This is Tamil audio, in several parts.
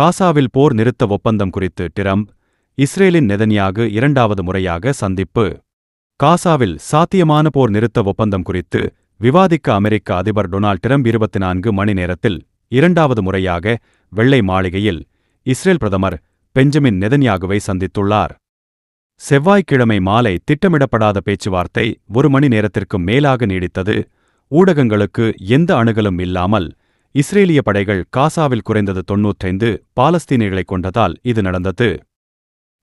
காசாவில் போர் நிறுத்த ஒப்பந்தம் குறித்து டிரம்ப் இஸ்ரேலின் நெதன்யாகு இரண்டாவது முறையாக சந்திப்பு. காசாவில் சாத்தியமான போர் நிறுத்த ஒப்பந்தம் குறித்து விவாதிக்க அமெரிக்க அதிபர் டொனால்ட் டிரம்ப் இருபத்தி நான்கு மணி நேரத்தில் இரண்டாவது முறையாக வெள்ளை மாளிகையில் இஸ்ரேல் பிரதமர் பெஞ்சமின் நெதன்யாகுவை சந்தித்துள்ளார். செவ்வாய்க்கிழமை மாலை திட்டமிடப்படாத பேச்சுவார்த்தை ஒரு மணி நேரத்திற்கும் மேலாக நீடித்தது. ஊடகங்களுக்கு எந்த அணுகலும் இல்லாமல் இஸ்ரேலிய படைகள் காசாவில் குறைந்தது தொன்னூற்றைந்து பாலஸ்தீனியர்களை கொண்டதால் இது நடந்தது.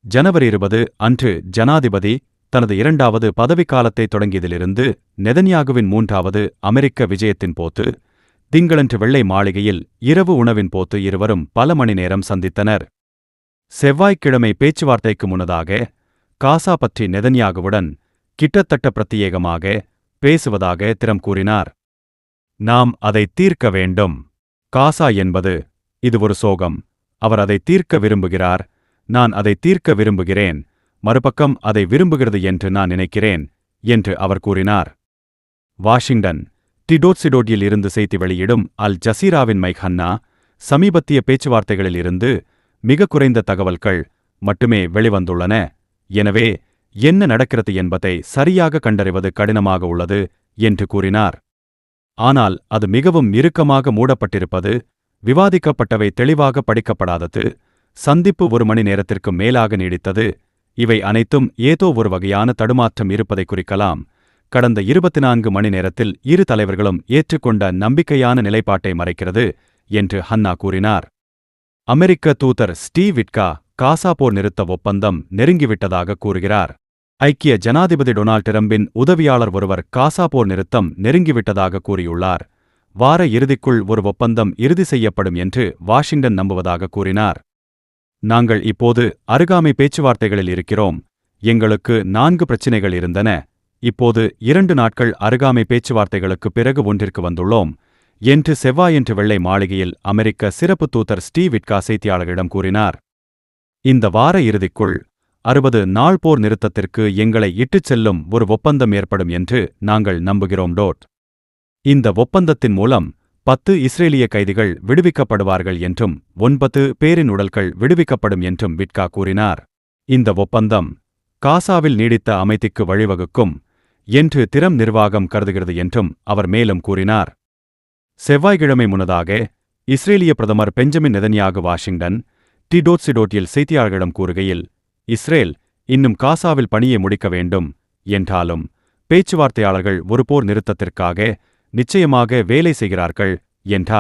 ஜனவரி இருபது அன்று ஜனாதிபதி தனது இரண்டாவது பதவிக்காலத்தை தொடங்கியதிலிருந்து நெதன்யாகுவின் மூன்றாவது அமெரிக்க விஜயத்தின் போது திங்களன்று வெள்ளை மாளிகையில் இரவு உணவின் போது இருவரும் பல மணி நேரம் சந்தித்தனர். செவ்வாய்க்கிழமை பேச்சுவார்த்தைக்கு முன்னதாக காசா பற்றி நெதன்யாகுவுடன் கிட்டத்தட்ட பிரத்யேகமாக பேசுவதாக திறம் கூறினார். நாம் அதை தீர்க்க வேண்டும். காசா என்பது இது ஒரு சோகம். அவர் அதை தீர்க்க விரும்புகிறார். நான் அதை தீர்க்க விரும்புகிறேன். மறுபக்கம் அதை விரும்புகிறது என்று நான் நினைக்கிறேன் என்று அவர் கூறினார். வாஷிங்டன் டிடோட்சிடோட்டியில் இருந்து செய்தி வெளியிடும் அல் ஜசீராவின் மைக் ஹன்னா சமீபத்திய பேச்சுவார்த்தைகளில் இருந்து மிக குறைந்த தகவல்கள் மட்டுமே வெளிவந்துள்ளன. எனவே என்ன நடக்கிறது என்பதை சரியாக கண்டறிவது கடினமாக உள்ளது என்று கூறினார். ஆனால் அது மிகவும் இறுக்கமாக மூடப்பட்டிருப்பது விவாதிக்கப்பட்டவை தெளிவாக படிக்கப்படாதது சந்திப்பு ஒரு மணி நேரத்திற்கு மேலாக நீடித்தது இவை அனைத்தும் ஏதோ ஒரு வகையான தடுமாற்றம் இருப்பதை குறிக்கலாம். கடந்த இருபத்தி நான்கு மணி நேரத்தில் இரு தலைவர்களும் ஏற்றுக்கொண்ட நம்பிக்கையான நிலைப்பாட்டை மறைக்கிறது என்று ஹன்னா கூறினார். அமெரிக்க தூதர் ஸ்டீவ் விட்கா காசா போர் நிறுத்த ஒப்பந்தம் நெருங்கிவிட்டதாக கூறுகிறார். ஐக்கிய ஜனாதிபதி டொனால்ட் டிரம்பின் உதவியாளர் ஒருவர் காசா போர் நிறுத்தம் நெருங்கிவிட்டதாக கூறியுள்ளார். வார இறுதிக்குள் ஒரு ஒப்பந்தம் இறுதி செய்யப்படும் என்று வாஷிங்டன் நம்புவதாக கூறினார். நாங்கள் இப்போது அருகாமை பேச்சுவார்த்தைகளில் இருக்கிறோம். எங்களுக்கு நான்கு பிரச்சினைகள் இருந்தன. இப்போது இரண்டு நாட்கள் அருகாமை பேச்சுவார்த்தைகளுக்கு பிறகு ஒன்றிற்கு வந்துள்ளோம் என்று செவ்வாயன்று வெள்ளை மாளிகையில் அமெரிக்க சிறப்பு தூதர் ஸ்டீவ் விட்கா செய்தியாளர்களிடம் கூறினார். இந்த வார இறுதிக்குள் அறுபது நாள் போர் நிறுத்தத்திற்கு எங்களை இட்டுச் செல்லும் ஒரு ஒப்பந்தம் ஏற்படும் என்று நாங்கள் நம்புகிறோம் டோட். இந்த ஒப்பந்தத்தின் மூலம் பத்து இஸ்ரேலிய கைதிகள் விடுவிக்கப்படுவார்கள் என்றும் ஒன்பது பேரின் உடல்கள் விடுவிக்கப்படும் என்றும் விட்கா கூறினார். இந்த ஒப்பந்தம் காசாவில் நீடித்த அமைதிக்கு வழிவகுக்கும் என்று திறம் நிர்வாகம் கருதுகிறது என்றும் அவர் மேலும் கூறினார். செவ்வாய்க்கிழமை முன்னதாக இஸ்ரேலிய பிரதமர் பெஞ்சமின் நெதன்யாகு வாஷிங்டன் டிடோட்சிடோட்டியில் செய்தியாளர்களிடம் கூறுகையில் இஸ்ரேல் இன்னும் காசாவில் பணியை முடிக்க வேண்டும் என்றாலும் பேச்சுவார்த்தையாளர்கள் ஒரு போர் நிறுத்தத்திற்காக நிச்சயமாக வேலை செய்கிறார்கள் என்றார்.